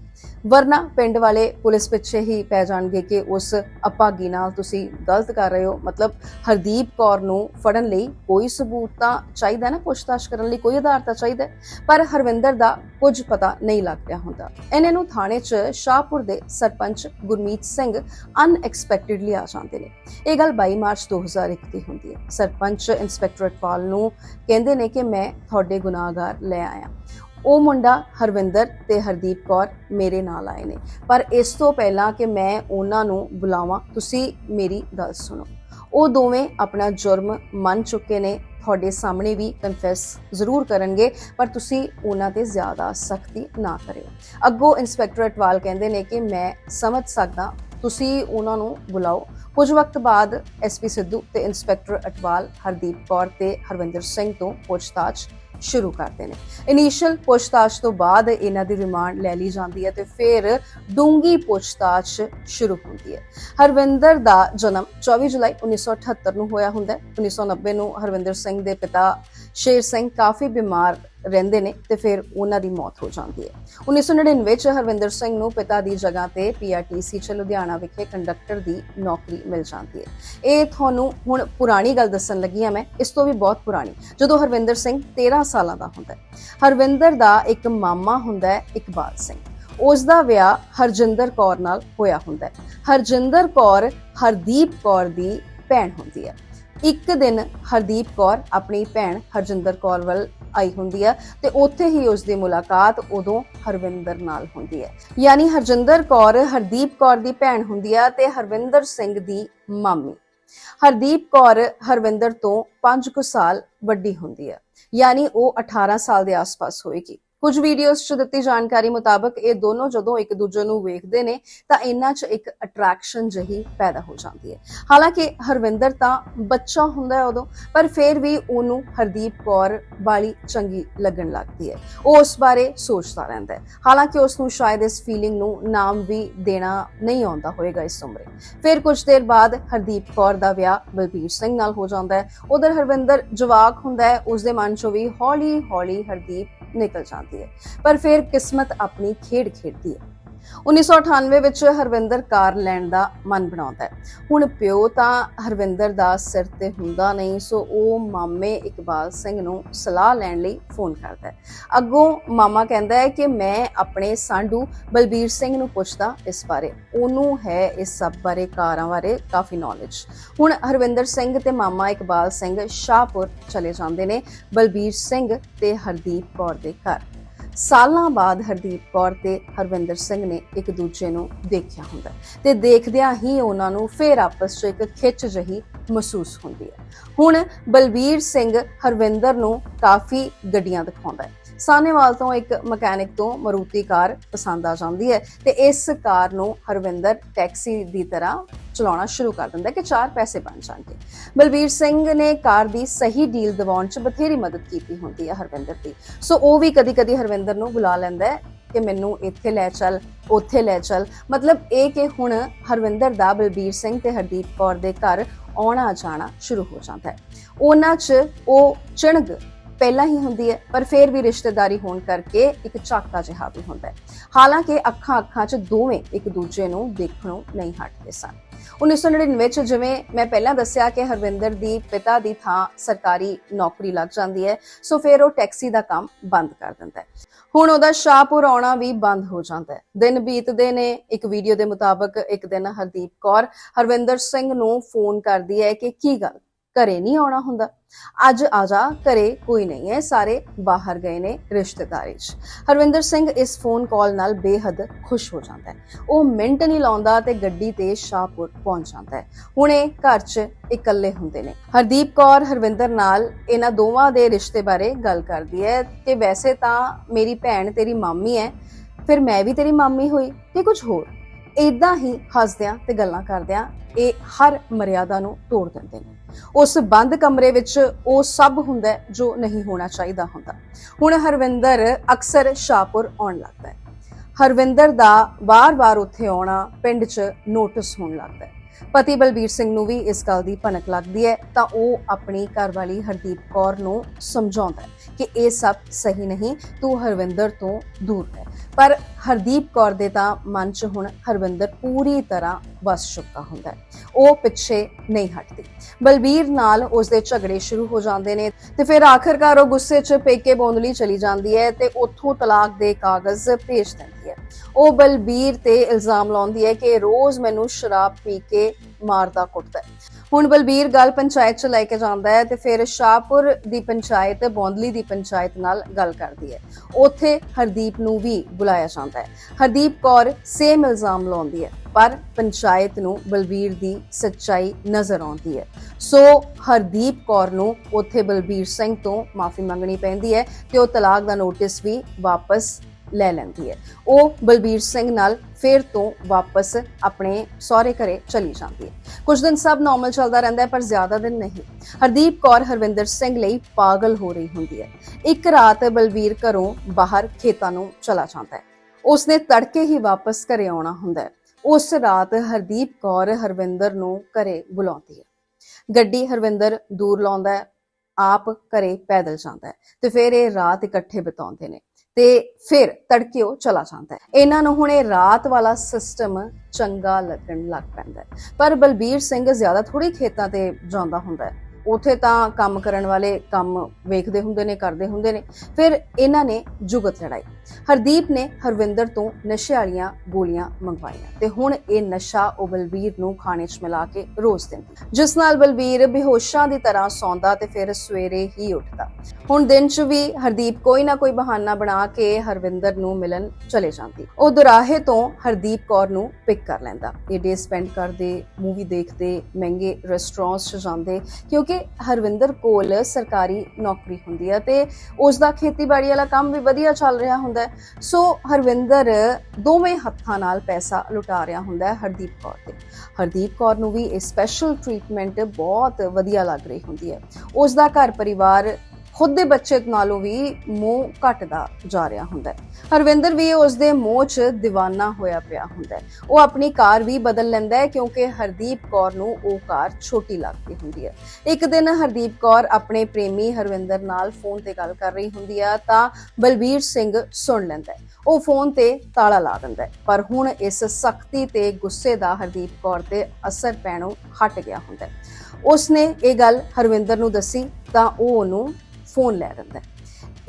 ਵਰਨਾ ਪਿੰਡ ਵਾਲੇ ਪੁਲਿਸ ਪਿੱਛੇ ਹੀ ਪੈ ਜਾਣਗੇ ਕਿ ਉਸ ਅਪਾਗੀ ਨਾਲ ਤੁਸੀਂ ਗਲਤ ਕਰ ਰਹੇ ਹੋ। ਮਤਲਬ ਹਰਦੀਪ ਕੌਰ ਨੂੰ ਫੜਨ ਲਈ ਕੋਈ ਸਬੂਤ ਤਾਂ ਚਾਹੀਦਾ ਨਾ, ਪੁੱਛਤਾਛ ਕਰਨ ਲਈ ਕੋਈ ਆਧਾਰ ਤਾਂ ਚਾਹੀਦਾ ਪਰ ਹਰਵਿੰਦਰ ਦਾ ਕੁਝ ਪਤਾ ਨਹੀਂ ਲੱਗ ਰਿਹਾ ਹੁੰਦਾ। ਇਹਨਾਂ ਨੂੰ ਥਾਣੇ 'ਚ ਸ਼ਾਹਪੁਰ ਦੇ ਸਰਪੰਚ ਗੁਰਮੀਤ ਸਿੰਘ ਅਨਐਕਸਪੈਕਟਿਡਲੀ ਆ ਜਾਂਦੇ ਨੇ। ਇਹ ਗੱਲ 22 ਮਾਰਚ 2001 ਦੀ ਹੁੰਦੀ ਹੈ। ਸਰਪੰਚ ਇੰਸਪੈਕਟਰ ਅਟਵਾਲ ਨੂੰ ਕਹਿੰਦੇ ਨੇ ਕਿ ਮੈਂ ਤੁਹਾਡੇ ਗੁਨਾਹਗਾਰ ਲੈ ਆਇਆ। ਉਹ ਮੁੰਡਾ ਹਰਵਿੰਦਰ ਤੇ ਹਰਦੀਪ ਕੌਰ ਮੇਰੇ ਨਾਲ ਆਏ ਨੇ। ਪਰ ਇਸ ਤੋਂ ਪਹਿਲਾਂ ਕਿ ਮੈਂ ਉਹਨਾਂ ਨੂੰ ਬੁਲਾਵਾਂ, ਤੁਸੀਂ ਮੇਰੀ ਗੱਲ ਸੁਣੋ। ਉਹ ਦੋਵੇਂ ਆਪਣਾ ਜੁਰਮ ਮੰਨ ਚੁੱਕੇ ਨੇ। ਤੁਹਾਡੇ ਸਾਹਮਣੇ ਵੀ ਕਨਫੈਸ ਜ਼ਰੂਰ ਕਰਨਗੇ, ਪਰ ਤੁਸੀਂ ਉਹਨਾਂ ਤੇ ਜ਼ਿਆਦਾ ਸਖਤੀ ਨਾ ਕਰਿਓ। ਅੱਗੋਂ ਇੰਸਪੈਕਟਰ ਅਟਵਾਲ ਕਹਿੰਦੇ ਨੇ ਕਿ ਮੈਂ ਸਮਝ ਸਕਦਾ, ਤੁਸੀਂ ਉਹਨਾਂ ਨੂੰ ਬੁਲਾਓ। ਕੁਝ ਵਕਤ ਬਾਅਦ ਐਸਪੀ ਸਿੱਧੂ ਤੇ ਇੰਸਪੈਕਟਰ ਅਟਵਾਲ, ਹਰਦੀਪ ਕੌਰ ਤੇ ਹਰਵਿੰਦਰ ਸਿੰਘ ਤੋਂ ਪੁੱਛਤਾਛ ਸ਼ੁਰੂ ਕਰਦੇ ਨੇ। ਇਨੀਸ਼ੀਅਲ ਪੁੱਛਤਾਛ ਤੋਂ ਬਾਅਦ ਇਹਨਾਂ ਦੀ ਰਿਮਾਂਡ ਲੈ ਲਈ ਜਾਂਦੀ ਹੈ ਤੇ ਫਿਰ ਡੂੰਗੀ ਪੁੱਛਤਾਛ ਸ਼ੁਰੂ ਹੁੰਦੀ ਹੈ। ਹਰਵਿੰਦਰ ਦਾ ਜਨਮ 24 ਜੁਲਾਈ 1978 ਨੂੰ ਹੋਇਆ ਹੁੰਦਾ ਹੈ। 1990 ਨੂੰ ਹਰਵਿੰਦਰ ਸਿੰਘ ਦੇ ਪਿਤਾ ਸ਼ੇਰ ਸਿੰਘ ਕਾਫੀ ਬਿਮਾਰ ਰਹਿੰਦੇ ਨੇ ਤੇ ਫਿਰ ਉਹਨਾਂ ਦੀ ਮੌਤ ਹੋ ਜਾਂਦੀ ਹੈ। 1999 ਵਿੱਚ ਹਰਵਿੰਦਰ ਸਿੰਘ ਨੂੰ ਪਿਤਾ ਦੀ ਜਗ੍ਹਾ ਤੇ ਪੀਆਰਟੀਸੀ ਚ ਲੁਧਿਆਣਾ ਵਿਖੇ ਕੰਡਕਟਰ ਦੀ ਨੌਕਰੀ ਮਿਲ ਜਾਂਦੀ ਹੈ। ਇਹ ਤੁਹਾਨੂੰ ਹੁਣ ਪੁਰਾਣੀ ਗੱਲ ਦੱਸਣ ਲੱਗੀ ਹਾਂ ਮੈਂ, ਇਸ ਤੋਂ ਵੀ ਬਹੁਤ ਪੁਰਾਣੀ, ਜਦੋਂ ਹਰਵਿੰਦਰ ਸਿੰਘ 13 ਸਾਲਾਂ ਦਾ ਹੁੰਦਾ ਹੈ। ਹਰਵਿੰਦਰ ਦਾ ਇੱਕ ਮਾਮਾ ਹੁੰਦਾ ਹੈ, ਇਕਬਾਲ ਸਿੰਘ। ਉਸ ਦਾ ਵਿਆਹ ਹਰਜਿੰਦਰ ਕੌਰ ਨਾਲ ਹੋਇਆ ਹੁੰਦਾ ਹੈ। ਹਰਜਿੰਦਰ ਕੌਰ ਹਰਦੀਪ ਕੌਰ ਦੀ ਭੈਣ ਹੁੰਦੀ ਹੈ। ਇੱਕ ਦਿਨ ਹਰਦੀਪ ਕੌਰ ਆਪਣੀ ਭੈਣ ਹਰਜਿੰਦਰ ਕੌਰ ਵੱਲ ਆਈ ਹੁੰਦੀ ਹੈ ਤੇ ਉੱਥੇ ਹੀ ਉਸ ਦੀ ਮੁਲਾਕਾਤ ਉਦੋਂ ਹਰਵਿੰਦਰ ਨਾਲ ਹੁੰਦੀ ਹੈ। ਯਾਨੀ ਹਰਜਿੰਦਰ ਕੌਰ, ਹਰਦੀਪ ਕੌਰ ਦੀ ਭੈਣ ਹੁੰਦੀ ਹੈ ਤੇ ਹਰਵਿੰਦਰ ਸਿੰਘ ਦੀ ਮਾਮੀ। ਹਰਦੀਪ ਕੌਰ ਹਰਵਿੰਦਰ ਤੋਂ 5 ਕੁ ਸਾਲ ਵੱਡੀ ਹੁੰਦੀ ਹੈ। ਯਾਨੀ ਉਹ 18 ਸਾਲ ਦੇ ਆਸ-ਪਾਸ ਹੋਏਗੀ। ਕੁਝ ਵੀਡੀਓਜ਼ 'ਚ ਦਿੱਤੀ ਜਾਣਕਾਰੀ ਮੁਤਾਬਕ ਇਹ ਦੋਨੋਂ ਜਦੋਂ ਇੱਕ ਦੂਜੇ ਨੂੰ ਵੇਖਦੇ ਨੇ, ਤਾਂ ਇਹਨਾਂ 'ਚ ਇੱਕ ਅਟਰੈਕਸ਼ਨ ਜਹੀ ਪੈਦਾ ਹੋ ਜਾਂਦੀ ਹੈ। ਹਾਲਾਂਕਿ ਹਰਵਿੰਦਰ ਤਾਂ ਬੱਚਾ ਹੁੰਦਾ ਹੈ ਉਦੋਂ, ਪਰ ਫਿਰ ਵੀ ਉਹਨੂੰ ਹਰਦੀਪ ਕੌਰ ਵਾਲੀ ਚੰਗੀ ਲੱਗਣ ਲੱਗਦੀ ਹੈ। ਉਹ ਉਸ ਬਾਰੇ ਸੋਚਦਾ ਰਹਿੰਦਾ ਹੈ। ਹਾਲਾਂਕਿ ਉਸ ਨੂੰ ਸ਼ਾਇਦ ਇਸ ਫੀਲਿੰਗ ਨੂੰ ਨਾਮ ਵੀ ਦੇਣਾ ਨਹੀਂ ਆਉਂਦਾ ਹੋਵੇਗਾ ਇਸ ਉਮਰੇ। ਫਿਰ ਕੁਝ ਦੇਰ ਬਾਅਦ ਹਰਦੀਪ ਕੌਰ ਦਾ ਵਿਆਹ ਬਲਬੀਰ ਸਿੰਘ ਨਾਲ ਹੋ ਜਾਂਦਾ ਹੈ। ਉਧਰ ਹਰਵਿੰਦਰ ਜਵਾਕ ਹੁੰਦਾ ਹੈ ਉਸ ਦੇ ਮਨ ਚੋਂ ਵੀ ਹੌਲੀ ਹੌਲੀ ਹਰਦੀਪ ਨਿਕਲ ਜਾਂਦੀ ਹੈ। ਪਰ ਫਿਰ ਕਿਸਮਤ ਆਪਣੀ ਖੇਡ ਖੇਡਦੀ ਹੈ। 1998 ਵਿੱਚ ਹਰਵਿੰਦਰ ਕਾਰ ਲੈਣ ਦਾ ਮਨ ਬਣਾਉਂਦਾ ਹੈ। ਹੁਣ ਪਿਓ ਤਾਂ ਹਰਵਿੰਦਰ ਦਾ ਸਿਰ ਤੇ ਹੁੰਦਾ ਨਹੀਂ, ਸੋ ਉਹ ਮਾਮੇ ਇਕਬਾਲ ਸਿੰਘ ਨੂੰ ਸਲਾਹ ਲੈਣ ਲਈ ਫੋਨ ਕਰਦਾ ਹੈ। ਅੱਗੋਂ ਮਾਮਾ ਕਹਿੰਦਾ ਹੈ ਕਿ ਮੈਂ ਆਪਣੇ ਸਾਂਢੂ ਬਲਬੀਰ ਸਿੰਘ ਨੂੰ ਪੁੱਛਦਾ ਇਸ ਬਾਰੇ। ਉਹਨੂੰ ਹੈ ਇਸ ਸਭ ਬਾਰੇ, ਕਾਰਾਂ ਬਾਰੇ ਕਾਫੀ ਨੌਲੇਜ ਹੁਣ ਹਰਵਿੰਦਰ ਸਿੰਘ ਤੇ ਮਾਮਾ ਇਕਬਾਲ ਸਿੰਘ ਸ਼ਾਹਪੁਰ ਚਲੇ ਜਾਂਦੇ ਨੇ ਬਲਬੀਰ ਸਿੰਘ ਤੇ ਹਰਦੀਪ ਕੌਰ ਦੇ ਘਰ। ਸਾਲਾਂ ਬਾਅਦ ਹਰਦੀਪ ਕੌਰ ਤੇ ਹਰਵਿੰਦਰ ਸਿੰਘ ਨੇ ਇੱਕ ਦੂਜੇ ਨੂੰ ਦੇਖਿਆ ਹੁੰਦਾ ਹੈ ਤੇ ਦੇਖਦਿਆਂ ਹੀ ਉਹਨਾਂ ਨੂੰ ਫੇਰ ਆਪਸ 'ਚ ਇੱਕ ਖਿੱਚ ਜਹੀ ਮਹਿਸੂਸ ਹੁੰਦੀ ਹੈ। ਹੁਣ ਬਲਬੀਰ ਸਿੰਘ ਹਰਵਿੰਦਰ ਨੂੰ ਕਾਫੀ ਗੱਡੀਆਂ ਦਿਖਾਉਂਦਾ ਹੈ। ਸਾਨੇਵਾਲ ਤੋਂ ਇੱਕ ਮਕੈਨਿਕ ਤੋਂ ਮਰੂਤੀ ਕਾਰ ਪਸੰਦ ਆ ਜਾਂਦੀ ਹੈ ਤੇ ਇਸ ਕਾਰ ਨੂੰ ਹਰਵਿੰਦਰ ਟੈਕਸੀ ਦੀ ਤਰ੍ਹਾਂ ਚਲਾਉਣਾ ਸ਼ੁਰੂ ਕਰ ਦਿੰਦਾ ਕਿ ਚਾਰ ਪੈਸੇ ਬਣ ਜਾਣਗੇ। ਬਲਬੀਰ ਸਿੰਘ ਨੇ ਕਾਰ ਦੀ ਸਹੀ ਡੀਲ ਦਿਵਾਉਣ 'ਚ ਬਥੇਰੀ ਮਦਦ ਕੀਤੀ ਹੁੰਦੀ ਹੈ ਹਰਵਿੰਦਰ ਦੀ। ਸੋ ਉਹ ਵੀ ਕਦੀ-ਕਦੀ ਹਰਵਿੰਦਰ ਨੂੰ ਬੁਲਾ ਲੈਂਦਾ ਹੈ ਕਿ ਮੈਨੂੰ ਇੱਥੇ ਲੈ ਚੱਲ, ਉੱਥੇ ਲੈ ਚੱਲ। ਮਤਲਬ ਇਹ ਕਿ ਹੁਣ ਹਰਵਿੰਦਰ ਦਾ, ਬਲਬੀਰ ਸਿੰਘ ਤੇ ਹਰਦੀਪ ਕੌਰ ਦੇ ਘਰ ਆਉਣਾ ਜਾਣਾ ਸ਼ੁਰੂ ਹੋ ਜਾਂਦਾ ਹੈ। ਉਹਨਾਂ 'ਚ ਉਹ ਚਿਣਗ ਪਹਿਲਾਂ ਹੀ ਹੁੰਦੀ ਹੈ, ਪਰ ਫਿਰ ਵੀ ਰਿਸ਼ਤੇਦਾਰੀ ਹੋਣ ਕਰਕੇ ਇੱਕ ਝਾਕਾ ਜਿਹਾ ਵੀ ਹੁੰਦਾ ਹੈ। ਹਾਲਾਂਕਿ ਅੱਖਾਂ ਅੱਖਾਂ 'ਚ ਦੋਵੇਂ ਇੱਕ ਦੂਜੇ ਨੂੰ ਦੇਖਣੋਂ ਨਹੀਂ ਹਟਦੇ ਸਨ। 1999 ਚ ਜਿਵੇਂ ਮੈਂ ਪਹਿਲਾਂ ਦੱਸਿਆ ਕਿ ਹਰਵਿੰਦਰ ਦੀ ਪਿਤਾ ਦੀ ਥਾਂ ਸਰਕਾਰੀ ਨੌਕਰੀ ਲੱਗ ਜਾਂਦੀ ਹੈ, ਸੋ ਫਿਰ ਉਹ ਟੈਕਸੀ ਦਾ ਕੰਮ ਬੰਦ ਕਰ ਦਿੰਦਾ ਹੈ। ਹੁਣ ਉਹਦਾ ਸ਼ਾਹਪੁਰ ਆਉਣਾ ਵੀ ਬੰਦ ਹੋ ਜਾਂਦਾ ਹੈ। ਦਿਨ ਬੀਤਦੇ ਨੇ, ਇੱਕ ਵੀਡੀਓ ਦੇ ਮੁਤਾਬਕ ਇੱਕ ਦਿਨ ਹਰਦੀਪ ਕੌਰ ਹਰਵਿੰਦਰ ਸਿੰਘ ਨੂੰ ਫੋਨ ਕਰਦੀ ਹੈ ਕਿ ਕੀ ਗੱਲ ਘਰੇ ਨਹੀਂ ਆਉਣਾ ਹੁੰਦਾ। ਅੱਜ ਆ ਜਾ, ਘਰੇ ਕੋਈ ਨਹੀਂ ਹੈ, ਸਾਰੇ ਬਾਹਰ ਗਏ ਨੇ ਰਿਸ਼ਤੇਦਾਰੀ 'ਚ। ਹਰਵਿੰਦਰ ਸਿੰਘ ਇਸ ਫੋਨ ਕਾਲ ਨਾਲ ਬੇਹੱਦ ਖੁਸ਼ ਹੋ ਜਾਂਦਾ ਹੈ। ਉਹ ਮਿੰਟ ਨਹੀਂ ਲਾਉਂਦਾ ਤੇ ਗੱਡੀ ਤੇ ਸ਼ਾਹਪੁਰ ਪਹੁੰਚ ਜਾਂਦਾ ਹੈ। ਹੁਣ ਇਹ ਘਰ 'ਚ ਇਕੱਲੇ ਹੁੰਦੇ ਨੇ। ਹਰਦੀਪ ਕੌਰ, ਹਰਵਿੰਦਰ ਨਾਲ ਇਹਨਾਂ ਦੋਵਾਂ ਦੇ ਰਿਸ਼ਤੇ ਬਾਰੇ ਗੱਲ ਕਰਦੀ ਹੈ ਕਿ ਵੈਸੇ ਤਾਂ ਮੇਰੀ ਭੈਣ ਤੇਰੀ ਮਾਮੀ ਹੈ, ਫਿਰ ਮੈਂ ਵੀ ਤੇਰੀ ਮਾਮੀ ਹੋਈ ਕਿ ਕੁਝ ਹੋਰ। ਇਦਾਂ ਹੀ ਹੱਸਦਿਆਂ ਤੇ ਗੱਲਾਂ ਕਰਦਿਆਂ ਇਹ ਹਰ ਮਰਿਆਦਾ ਨੂੰ ਤੋੜ ਦਿੰਦੇ ਨੇ। ਉਸ ਬੰਦ ਕਮਰੇ ਵਿੱਚ ਉਹ ਸਭ ਹੁੰਦਾ ਜੋ ਨਹੀਂ ਹੋਣਾ ਚਾਹੀਦਾ ਹੁੰਦਾ। ਹੁਣ ਹਰਵਿੰਦਰ ਅਕਸਰ ਸ਼ਾਹਪੁਰ ਆਉਣ ਲੱਗਦਾ ਹੈ। ਹਰਵਿੰਦਰ ਦਾ ਵਾਰ-ਵਾਰ ਉੱਥੇ ਆਉਣਾ ਪਿੰਡ 'ਚ ਨੋਟਿਸ ਹੋਣ ਲੱਗਦਾ ਹੈ। ਪਤੀ ਬਲਬੀਰ ਸਿੰਘ ਨੂੰ ਵੀ ਇਸ ਗੱਲ ਦੀ ਭਨਕ ਲੱਗਦੀ ਹੈ, ਤਾਂ ਉਹ ਆਪਣੀ ਘਰਵਾਲੀ ਹਰਦੀਪ ਕੌਰ ਨੂੰ ਸਮਝਾਉਂਦਾ ਹੈ ਕਿ ਇਹ ਸਭ ਸਹੀ ਨਹੀਂ, ਤੂੰ ਹਰਵਿੰਦਰ ਤੋਂ ਦੂਰ ਰਹਿ। ਪਰ ਹਰਦੀਪ ਕੌਰ ਦੇ ਤਾਂ ਮਨ 'ਚ ਹੁਣ ਹਰਵਿੰਦਰ ਪੂਰੀ ਤਰ੍ਹਾਂ ਵਸ ਚੁੱਕਾ ਹੁੰਦਾ ਹੈ। ਉਹ ਪਿੱਛੇ ਨਹੀਂ ਹਟਦੀ। ਬਲਬੀਰ ਨਾਲ ਉਸ ਦੇ ਝਗੜੇ ਸ਼ੁਰੂ ਹੋ ਜਾਂਦੇ ਨੇ ਤੇ ਫਿਰ ਆਖਰਕਾਰ ਉਹ ਗੁੱਸੇ 'ਚ ਪੇਕੇ ਬੋਂਦਲੀ ਚਲੀ ਜਾਂਦੀ ਹੈ ਤੇ ਉੱਥੋਂ ਤਲਾਕ ਦੇ ਕਾਗਜ਼ ਭੇਜ ਦਿੰਦੀ ਹੈ। ਉਹ ਬਲਬੀਰ ਤੇ ਇਲਜ਼ਾਮ ਲਾਉਂਦੀ ਹੈ ਕਿ ਰੋਜ਼ ਮੈਨੂੰ ਸ਼ਰਾਬ ਪੀ ਕੇ ਮਾਰਦਾ ਕੁੱਟਦਾ ਹੁਣ ਬਲਬੀਰ ਗੱਲ ਪੰਚਾਇਤ 'ਚ ਲੈ ਕੇ ਜਾਂਦਾ ਹੈ ਤੇ ਫਿਰ ਸ਼ਾਹਪੁਰ ਦੀ ਪੰਚਾਇਤ, ਬੌਂਦਲੀ ਦੀ ਪੰਚਾਇਤ ਨਾਲ ਗੱਲ ਕਰਦੀ ਹੈ। ਉੱਥੇ ਹਰਦੀਪ ਨੂੰ ਵੀ ਬੁਲਾਇਆ ਜਾਂਦਾ ਹੈ। ਹਰਦੀਪ ਕੌਰ ਸੇਮ ਇਲਜ਼ਾਮ ਲਾਉਂਦੀ ਹੈ, ਪਰ ਪੰਚਾਇਤ ਨੂੰ ਬਲਬੀਰ ਦੀ ਸੱਚਾਈ ਨਜ਼ਰ ਆਉਂਦੀ ਹੈ। ਸੋ ਹਰਦੀਪ ਕੌਰ ਨੂੰ ਉੱਥੇ ਬਲਬੀਰ ਸਿੰਘ ਤੋਂ ਮਾਫੀ ਮੰਗਣੀ ਪੈਂਦੀ ਹੈ ਤੇ ਉਹ ਤਲਾਕ ਦਾ ਨੋਟਿਸ ਵੀ ਵਾਪਸ ਲੈ ਲੈਂਦੀ ਹੈ। ਉਹ ਬਲਬੀਰ ਸਿੰਘ ਨਾਲ ਫਿਰ ਤੋਂ ਵਾਪਸ ਆਪਣੇ ਸਹੁਰੇ ਘਰੇ ਚਲੀ ਜਾਂਦੀ ਹੈ। ਕੁਝ ਦਿਨ ਸਭ ਨਾਰਮਲ ਚੱਲਦਾ ਰਹਿੰਦਾ ਹੈ, ਪਰ ਜ਼ਿਆਦਾ ਦਿਨ ਨਹੀਂ। ਹਰਦੀਪ ਕੌਰ ਹਰਵਿੰਦਰ ਸਿੰਘ ਲਈ ਪਾਗਲ ਹੋ ਰਹੀ ਹੁੰਦੀ ਹੈ। ਇੱਕ ਰਾਤ ਬਲਬੀਰ ਘਰੋਂ ਬਾਹਰ ਖੇਤਾਂ ਨੂੰ ਚਲਾ ਜਾਂਦਾ ਹੈ। ਉਸਨੇ ਤੜਕੇ ਹੀ ਵਾਪਸ ਘਰੇ ਆਉਣਾ ਹੁੰਦਾ ਹੈ। ਉਸ ਰਾਤ ਹਰਦੀਪ ਕੌਰ ਹਰਵਿੰਦਰ ਨੂੰ ਘਰੇ ਬੁਲਾਉਂਦੀ ਹੈ। ਗੱਡੀ ਹਰਵਿੰਦਰ ਦੂਰ ਲਾਉਂਦਾ ਹੈ, ਆਪ ਘਰੇ ਪੈਦਲ ਜਾਂਦਾ ਹੈ ਤੇ ਫਿਰ ਇਹ ਰਾਤ ਇਕੱਠੇ ਬਿਤਾਉਂਦੇ ਨੇ। ਤੇ ਫਿਰ ਤੜਕੇ ਉਹ ਚਲਾ ਜਾਂਦਾ ਹੈ। ਇਹਨਾਂ ਨੂੰ ਹੁਣ ਇਹ ਰਾਤ ਵਾਲਾ ਸਿਸਟਮ ਚੰਗਾ ਲੱਗਣ ਲੱਗ ਪੈਂਦਾ ਹੈ। ਪਰ ਬਲਬੀਰ ਸਿੰਘ ਜ਼ਿਆਦਾ ਥੋੜੀ ਖੇਤਾਂ ਤੇ ਜਾਂਦਾ ਹੁੰਦਾ ਹੈ। ਉਥੇ ਤਾਂ ਕੰਮ ਕਰਨ ਵਾਲੇ ਕੰਮ ਵੇਖਦੇ ਹੁੰਦੇ ਨੇ, ਕਰਦੇ ਹੁੰਦੇ ਨੇ। ਫਿਰ ਇਹਨਾਂ ਨੇ ਜੁਗਤ ਲੜਾਈ। ਹਰਦੀਪ ਨੇ ਹਰਵਿੰਦਰ ਤੋਂ ਨਸ਼ੇ ਵਾਲੀਆਂ ਗੋਲੀਆਂ ਮੰਗਵਾਈਆਂ ਤੇ ਹੁਣ ਇਹ ਨਸ਼ਾ ਉਹ ਬਲਬੀਰ ਨੂੰ ਖਾਣੇ 'ਚ ਮਿਲਾ ਕੇ ਰੋਜ਼ ਦਿੰਦੀ ਜਿਸ ਨਾਲ ਬਲਬੀਰ ਬੇਹੋਸ਼ਾਂ ਦੀ ਤਰ੍ਹਾਂ ਸੌਂਦਾ ਤੇ ਫਿਰ ਸਵੇਰੇ ਹੀ ਉੱਠਦਾ। ਹੁਣ ਦਿਨ 'ਚ ਵੀ ਹਰਦੀਪ ਕੋਈ ਨਾ ਕੋਈ ਬਹਾਨਾ ਬਣਾ ਕੇ ਹਰਵਿੰਦਰ ਨੂੰ ਮਿਲਣ ਚਲੇ ਜਾਂਦੀ। ਉਹ ਦੁਰਾਹੇ ਤੋਂ ਹਰਦੀਪ ਕੌਰ ਨੂੰ ਪਿਕ ਕਰ ਲੈਂਦਾ। ਇਹ ਡੇ ਸਪੈਂਡ ਕਰਦੇ ਮੂਵੀ ਦੇਖਦੇ, ਮਹਿੰਗੇ ਰੈਸਟੋਰੈਂਟਸ 'ਚ ਜਾਂਦੇ, ਕਿਉਂਕਿ ਹਰਵਿੰਦਰ ਕੋਲ ਸਰਕਾਰੀ ਨੌਕਰੀ ਹੁੰਦੀ ਹੈ ਤੇ ਉਸ ਦਾ ਖੇਤੀਬਾੜੀ ਵਾਲਾ ਕੰਮ ਵੀ ਵਧੀਆ ਚੱਲ ਰਿਹਾ ਹੁੰਦਾ ਹੁੰਦਾ ਸੋ ਹਰਵਿੰਦਰ ਦੋਵੇਂ ਹੱਥਾਂ ਨਾਲ ਪੈਸਾ ਲੁਟਾ ਰਿਹਾ ਹੁੰਦਾ ਹੈ ਹਰਦੀਪ ਕੌਰ ਤੇ। ਹਰਦੀਪ ਕੌਰ ਨੂੰ ਵੀ ਇਹ ਸਪੈਸ਼ਲ ਟ੍ਰੀਟਮੈਂਟ ਬਹੁਤ ਵਧੀਆ ਲੱਗ ਰਹੀ ਹੁੰਦੀ ਹੈ। ਉਸ ਦਾ ਘਰ ਪਰਿਵਾਰ ਖੁਦ ਦੇ ਬੱਚੇ ਨਾਲੋਂ ਵੀ ਮੋਹ ਘਟਦਾ ਜਾ ਰਿਹਾ ਹੁੰਦਾ ਹੈ। ਹਰਵਿੰਦਰ ਵੀ ਉਸ ਦੇ ਮੋਹ 'ਚ دیਵਾਨਾ ਹੋਇਆ ਪਿਆ ਹੁੰਦਾ ਹੈ। ਉਹ ਆਪਣੀ ਕਾਰ ਵੀ ਬਦਲ ਲੈਂਦਾ ਹੈ ਕਿਉਂਕਿ ਹਰਦੀਪ ਕੌਰ ਨੂੰ ਉਹ ਕਾਰ ਛੋਟੀ ਲੱਗਦੀ ਹੁੰਦੀ ਹੈ। ਇੱਕ ਦਿਨ ਹਰਦੀਪ ਕੌਰ ਆਪਣੇ ਪ੍ਰੇਮੀ ਹਰਵਿੰਦਰ ਨਾਲ ਫੋਨ ਤੇ ਗੱਲ ਕਰ ਰਹੀ ਹੁੰਦੀ ਹੈ ਤਾਂ ਬਲਬੀਰ ਸਿੰਘ ਸੁਣ ਲੈਂਦਾ ਹੈ। ਉਹ ਫੋਨ ਤੇ ਤਾਲਾ ਲਾ ਦਿੰਦਾ ਹੈ। ਪਰ ਹੁਣ ਇਸ ਸਖਤੀ ਤੇ ਗੁੱਸੇ ਦਾ ਹਰਦੀਪ ਕੌਰ ਤੇ ਅਸਰ ਪੈਣੋਂ ਹਟ ਗਿਆ ਹੁੰਦਾ ਹੈ। ਉਸਨੇ ਇਹ ਗੱਲ ਹਰਵਿੰਦਰ ਨੂੰ ਦੱਸੀ ਤਾਂ ਉਹ ਉਹਨੂੰ ਫੋਨ ਲੈ ਦਿੰਦਾ ਹੈ।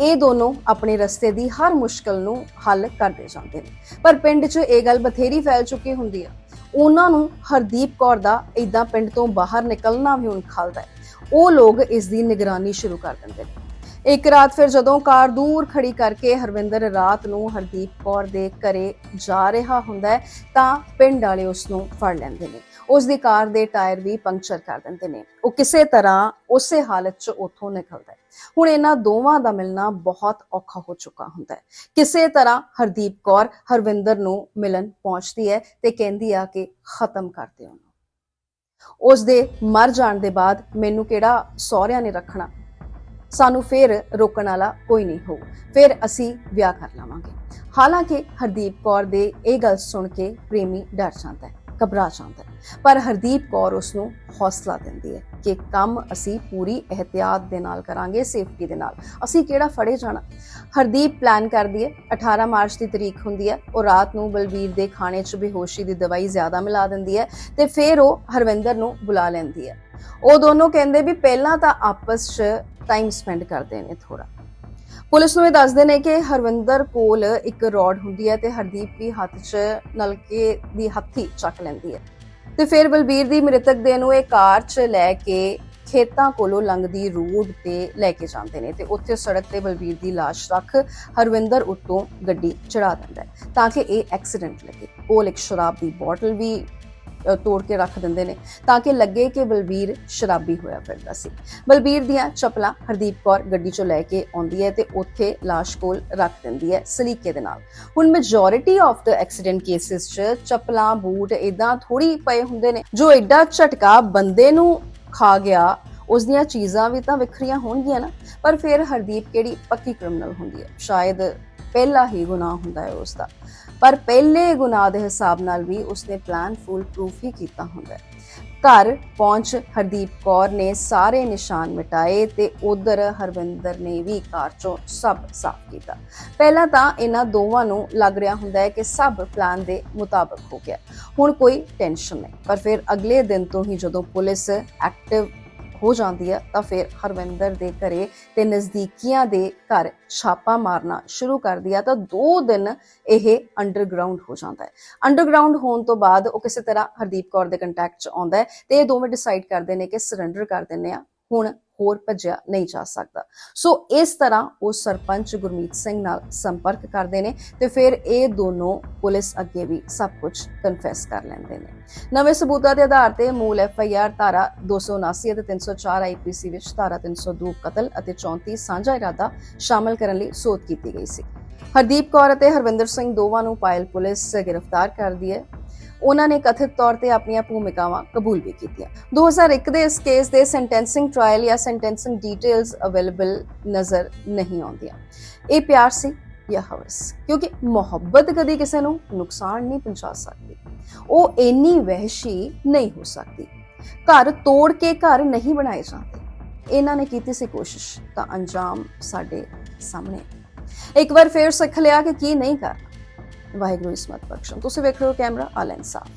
ਇਹ ਦੋਨੋਂ ਆਪਣੇ ਰਸਤੇ ਦੀ ਹਰ ਮੁਸ਼ਕਲ ਨੂੰ ਹੱਲ ਕਰਦੇ ਜਾਂਦੇ ਨੇ। ਪਰ ਪਿੰਡ 'ਚ ਇਹ ਗੱਲ ਬਥੇਰੀ ਫੈਲ ਚੁੱਕੀ ਹੁੰਦੀ ਆ। ਉਹਨਾਂ ਨੂੰ ਹਰਦੀਪ ਕੌਰ ਦਾ ਇਦਾਂ ਪਿੰਡ ਤੋਂ ਬਾਹਰ ਨਿਕਲਣਾ ਵੀ ਹੁਣ ਖਲਦਾ ਹੈ। ਉਹ ਲੋਕ ਇਸ ਦੀ ਨਿਗਰਾਨੀ ਸ਼ੁਰੂ ਕਰ ਦਿੰਦੇ ਨੇ। ਇੱਕ ਰਾਤ ਫਿਰ ਜਦੋਂ ਕਾਰ ਦੂਰ ਖੜੀ ਕਰਕੇ ਹਰਵਿੰਦਰ ਰਾਤ ਨੂੰ ਹਰਦੀਪ ਕੌਰ ਦੇ ਘਰੇ ਜਾ ਰਿਹਾ ਹੁੰਦਾ ਤਾਂ ਪਿੰਡ ਵਾਲੇ ਉਸ ਨੂੰ ਫੜ ਲੈਂਦੇ ਨੇ। ਉਸ ਦੀ ਕਾਰ ਦੇ ਟਾਇਰ ਵੀ ਪੰਕਚਰ ਕਰ ਦਿੰਦੇ ਨੇ। ਉਹ ਕਿਸੇ ਤਰ੍ਹਾਂ ਉਸੇ ਹਾਲਤ 'ਚ ਉੱਥੋਂ ਨਿਕਲਦਾ ਹੈ। ਹੁਣ ਇਹਨਾਂ ਦੋਵਾਂ ਦਾ ਮਿਲਣਾ ਬਹੁਤ ਔਖਾ ਹੋ ਚੁੱਕਾ ਹੁੰਦਾ ਹੈ। ਕਿਸੇ ਤਰ੍ਹਾਂ ਹਰਦੀਪ ਕੌਰ, ਹਰਵਿੰਦਰ ਨੂੰ ਮਿਲਣ ਪਹੁੰਚਦੀ ਹੈ ਤੇ ਕਹਿੰਦੀ ਆ ਕਿ ਖਤਮ ਕਰ ਦੇ ਉਹਨੂੰ। ਉਸ ਦੇ ਮਰ ਜਾਣ ਦੇ ਬਾਅਦ ਮੈਨੂੰ ਕਿਹੜਾ ਸਹੁਰਿਆਂ ਨੇ ਰੱਖਣਾ? ਸਾਨੂੰ ਫੇਰ ਰੋਕਣ ਵਾਲਾ ਕੋਈ ਨਹੀਂ ਹੋਊ। ਫਿਰ ਅਸੀਂ ਵਿਆਹ ਕਰ ਲਵਾਂਗੇ। ਹਾਲਾਂਕਿ ਹਰਦੀਪ ਕੌਰ ਦੇ ਇਹ ਗੱਲ ਸੁਣ ਕੇ ਪ੍ਰੇਮੀ ਡਰ ਜਾਂਦਾ ਹੈ। ਘਬਰਾ ਜਾਂਦਾ ਹੈ। ਪਰ ਹਰਦੀਪ ਕੌਰ ਉਸ ਨੂੰ ਹੌਸਲਾ ਦਿੰਦੀ ਹੈ ਕਿ ਕੰਮ ਅਸੀਂ ਪੂਰੀ ਇhtiyat ਦੇ ਨਾਲ ਕਰਾਂਗੇ ਸੇਫਟੀ ਦੇ ਨਾਲ। ਅਸੀਂ ਕਿਹੜਾ ਫੜੇ ਜਾਣਾ? ਹਰਦੀਪ ਪਲਾਨ ਕਰਦੀ ਹੈ 18 ਮਾਰਚ ਦੀ ਤਰੀਕ ਹੁੰਦੀ ਹੈ, ਉਹ ਰਾਤ ਨੂੰ ਬਲਬੀਰ ਦੇ ਖਾਣੇ 'ਚ ਬੇਹੋਸ਼ੀ ਦੀ ਦਵਾਈ ਜ਼ਿਆਦਾ ਮਿਲਾ ਦਿੰਦੀ ਹੈ ਤੇ ਫਿਰ ਉਹ ਹਰਵਿੰਦਰ ਨੂੰ ਬੁਲਾ ਲੈਂਦੀ ਹੈ। ਉਹ ਦੋਨੋਂ ਕਹਿੰਦੇ ਵੀ ਪਹਿਲਾਂ ਤਾਂ ਆਪਸ 'ਚ ਟਾਈਮ ਸਪੈਂਡ ਕਰਦੇ ਨੇ ਥੋੜਾ ਪੁਲਿਸ ਨੂੰ ਇਹ ਦੱਸਦੇ ਨੇ ਕਿ ਹਰਵਿੰਦਰ ਕੋਲ ਇੱਕ ਰੋਡ ਹੁੰਦੀ ਹੈ ਤੇ ਹਰਦੀਪ ਵੀ ਹੱਥ 'ਚ ਨਲਕੇ ਦੀ ਹੱਥੀ ਚੱਕ ਲੈਂਦੀ ਹੈ। ਤੇ ਫਿਰ ਬਲਬੀਰ ਦੀ ਮ੍ਰਿਤਕ ਦੇਹ ਨੂੰ ਇਹ ਕਾਰ 'ਚ ਲੈ ਕੇ ਖੇਤਾਂ ਕੋਲੋਂ ਲੰਘਦੀ ਰੋਡ ਤੇ ਲੈ ਕੇ ਜਾਂਦੇ ਨੇ ਤੇ ਉੱਥੇ ਸੜਕ ਤੇ ਬਲਬੀਰ ਦੀ ਲਾਸ਼ ਰੱਖ ਹਰਵਿੰਦਰ ਉੱਤੋਂ ਗੱਡੀ ਚੜਾ ਦਿੰਦਾ ਤਾਂ ਕਿ ਇਹ ਐਕਸੀਡੈਂਟ ਲੱਗੇ। ਕੋਲ ਇੱਕ ਸ਼ਰਾਬ ਦੀ ਬੋਟਲ ਵੀ ਤੋੜ ਕੇ ਰੱਖ ਦਿੰਦੇ ਨੇ ਤਾਂ ਕਿ ਲੱਗੇ ਕਿ ਬਲਬੀਰ ਸ਼ਰਾਬੀ ਹੋਇਆ ਫਿਰਦਾ ਸੀ। ਬਲਬੀਰ ਦੀਆਂ ਚੱਪਲਾਂ ਹਰਦੀਪ ਕੌਰ ਗੱਡੀ 'ਚੋਂ ਲੈ ਕੇ ਆਉਂਦੀ ਹੈ ਤੇ ਉੱਥੇ ਲਾਸ਼ ਕੋਲ ਰੱਖ ਦਿੰਦੀ ਹੈ ਸਲੀਕੇ ਦੇ ਨਾਲ। ਹੁਣ majority of the accident cases 'ਚ ਚੱਪਲਾਂ, ਬੂਟ ਇਦਾਂ ਥੋੜੀ ਪਏ ਹੁੰਦੇ ਨੇ। ਜੋ ਐਡਾ ਝਟਕਾ ਬੰਦੇ ਨੂੰ ਖਾ ਗਿਆ, ਉਸ ਦੀਆਂ ਚੀਜ਼ਾਂ ਵੀ ਤਾਂ ਵੱਖਰੀਆਂ ਹੋਣਗੀਆਂ ਨਾ, ਪਰ ਫਿਰ ਹਰਦੀਪ ਕਿਹੜੀ ਪੱਕੀ ਕ੍ਰਿਮੀਨਲ ਹੁੰਦੀ ਹੈ? ਸ਼ਾਇਦ ਪਹਿਲਾ ਹੀ ਗੁਨਾਹ ਹੁੰਦਾ ਹੈ ਉਸ ਦਾ। ਪਰ ਪਹਿਲੇ ਗੁਨਾਹ ਦੇ ਹਿਸਾਬ ਨਾਲ ਵੀ ਉਸਨੇ ਪਲਾਨ ਫੁੱਲ ਪ੍ਰੂਫ ਹੀ ਕੀਤਾ ਹੁੰਦਾ ਹੈ। ਘਰ ਪਹੁੰਚ ਹਰਦੀਪ ਕੌਰ ਨੇ ਸਾਰੇ ਨਿਸ਼ਾਨ ਮਿਟਾਏ ਤੇ ਉਧਰ ਹਰਵਿੰਦਰ ਨੇ ਵੀ ਕਾਰ ਚੋਂ ਸਭ ਸਾਫ਼ ਕੀਤਾ। ਪਹਿਲਾਂ ਤਾਂ ਇਹਨਾਂ ਦੋਵਾਂ ਨੂੰ ਲੱਗ ਰਿਹਾ ਹੁੰਦਾ ਹੈ ਕਿ ਸਭ ਪਲਾਨ ਦੇ ਮੁਤਾਬਕ ਹੋ ਗਿਆ। ਹੁਣ ਕੋਈ ਟੈਨਸ਼ਨ ਨਹੀਂ। ਪਰ ਫਿਰ ਅਗਲੇ ਦਿਨ ਤੋਂ ਹੀ ਜਦੋਂ ਪੁਲਿਸ ਐਕਟਿਵ ਹੋ ਜਾਂਦੀ ਹੈ, ਤਾਂ ਫਿਰ ਹਰਵਿੰਦਰ ਦੇ ਘਰੇ ਤੇ ਨਜ਼ਦੀਕੀਆਂ ਦੇ ਘਰ ਛਾਪਾ ਮਾਰਨਾ ਸ਼ੁਰੂ ਕਰਦੀ ਹੈ ਤਾਂ 2 ਦਿਨ ਇਹ ਅੰਡਰਗਰਾਉਂਡ ਹੋ ਜਾਂਦਾ ਹੈ। ਅੰਡਰਗਰਾਉਂਡ ਹੋਣ ਤੋਂ ਬਾਅਦ ਉਹ ਕਿਸੇ ਤਰ੍ਹਾਂ ਹਰਦੀਪ ਕੌਰ ਦੇ ਕੰਟੈਕਟ 'ਚ ਆਉਂਦਾ ਹੈ ਤੇ ਇਹ ਦੋਵੇਂ ਡਿਸਾਈਡ ਕਰਦੇ ਨੇ ਕਿ ਸਰੈਂਡਰ ਕਰ ਦਿੰਨੇ ਆ ਹੁਣ ਹੋਰ ਭੱਜਿਆ ਨਹੀਂ ਜਾ ਸਕਦਾ। ਸੋ ਇਸ ਤਰ੍ਹਾਂ ਉਹ ਸਰਪੰਚ ਗੁਰਮੀਤ ਸਿੰਘ ਨਾਲ ਸੰਪਰਕ ਕਰਦੇ ਨੇ ਤੇ ਫਿਰ ਇਹ ਦੋਨੋਂ ਪੁਲਿਸ ਅੱਗੇ ਵੀ ਸਭ ਕੁਝ ਕਨਫੈਸ ਕਰ ਲੈਂਦੇ ਨੇ। ਨਵੇਂ ਸਬੂਤਾਂ ਦੇ ਆਧਾਰ ਤੇ ਮੂਲ ਐਫ ਆਈ ਆਰ ਧਾਰਾ 279 ਅਤੇ 304 ਆਈਪੀਸੀ ਵਿੱਚ ਧਾਰਾ 302 ਕਤਲ ਅਤੇ 34 ਸਾਂਝਾ ਇਰਾਦਾ ਸ਼ਾਮਲ ਕਰਨ ਲਈ ਸੋਧ ਕੀਤੀ ਗਈ ਸੀ। ਹਰਦੀਪ ਕੌਰ ਅਤੇ ਹਰਵਿੰਦਰ ਸਿੰਘ ਦੋਵਾਂ ਨੂੰ ਪਾਇਲ ਪੁਲਿਸ ਗ੍ਰਿਫਤਾਰ ਕਰਦੀ ਹੈ। ਉਹਨਾਂ ਨੇ ਕਥਿਤ ਤੌਰ ਤੇ ਆਪਣੀਆਂ ਭੂਮਿਕਾਵਾਂ ਕਬੂਲ ਵੀ ਕੀਤੀਆਂ। 2001 ਦੇ ਇਸ ਕੇਸ ਦੇ ਸੈਂਟੈਂਸਿੰਗ ਟ੍ਰਾਇਲ ਜਾਂ ਸੈਂਟੈਂਸਿੰਗ ਡੀਟੇਲਸ ਅਵੇਲੇਬਲ ਨਜ਼ਰ ਨਹੀਂ ਆਉਂਦੀਆਂ। ਇਹ ਪਿਆਰ ਸੀ ਜਾਂ ਹਵਸ? ਕਿਉਂਕਿ ਮੁਹੱਬਤ ਕਦੀ ਕਿਸੇ ਨੂੰ ਨੁਕਸਾਨ ਨਹੀਂ ਪਹੁੰਚਾ ਸਕਦੀ। ਉਹ ਇੰਨੀ ਵਹਿਸ਼ੀ ਨਹੀਂ ਹੋ ਸਕਦੀ। ਘਰ ਤੋੜ ਕੇ ਘਰ ਨਹੀਂ ਬਣਾਏ ਜਾਂਦੇ। ਇਹਨਾਂ ਨੇ ਕੀਤੀ ਸੀ ਕੋਸ਼ਿਸ਼ ਤਾਂ ਅੰਜਾਮ ਸਾਡੇ ਸਾਹਮਣੇ ਇੱਕ ਵਾਰ ਫੇਰ ਸਿੱਖ ਲਿਆ ਕਿ ਕੀ ਨਹੀਂ ਕਰਨਾ। ਵਾਹਿਗੁਰੂ ਇਸਮਤ ਬਖਸ਼ਣ। ਤੁਸੀਂ ਵੇਖ ਰਹੇ ਹੋ ਕੈਮਰਾ ਆਲ ਇਨਸਾਫ